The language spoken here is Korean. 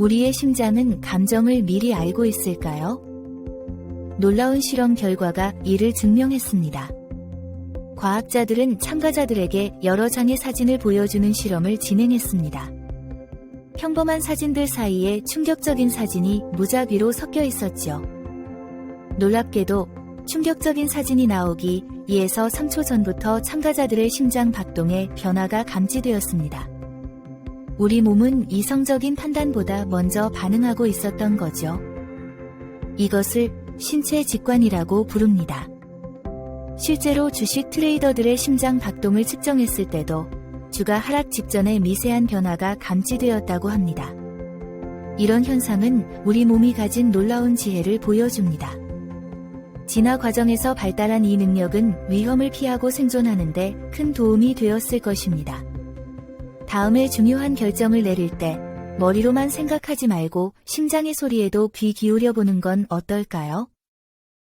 우리의 심장은 감정을 미리 알고 있을까요? 놀라운 실험 결과가 이를 증명했습니다. 과학자들은 참가자들에게 여러 장의 사진을 보여주는 실험을 진행했습니다. 평범한 사진들 사이에 충격적인 사진이 무작위로 섞여 있었죠. 놀랍게도 충격적인 사진이 나오기 2에서 3초 전부터 참가자들의 심장 박동에 변화가 감지되었습니다. 우리 몸은 이성적인 판단보다 먼저 반응하고 있었던 거죠. 이것을 신체 직관이라고 부릅니다. 실제로 주식 트레이더들의 심장 박동을 측정했을 때도 주가 하락 직전에 미세한 변화가 감지되었다고 합니다. 이런 현상은 우리 몸이 가진 놀라운 지혜를 보여줍니다. 진화 과정에서 발달한 이 능력은 위험을 피하고 생존하는데 큰 도움이 되었을 것입니다. 다음에 중요한 결정을 내릴 때 머리로만 생각하지 말고 심장의 소리에도 귀 기울여 보는 건 어떨까요?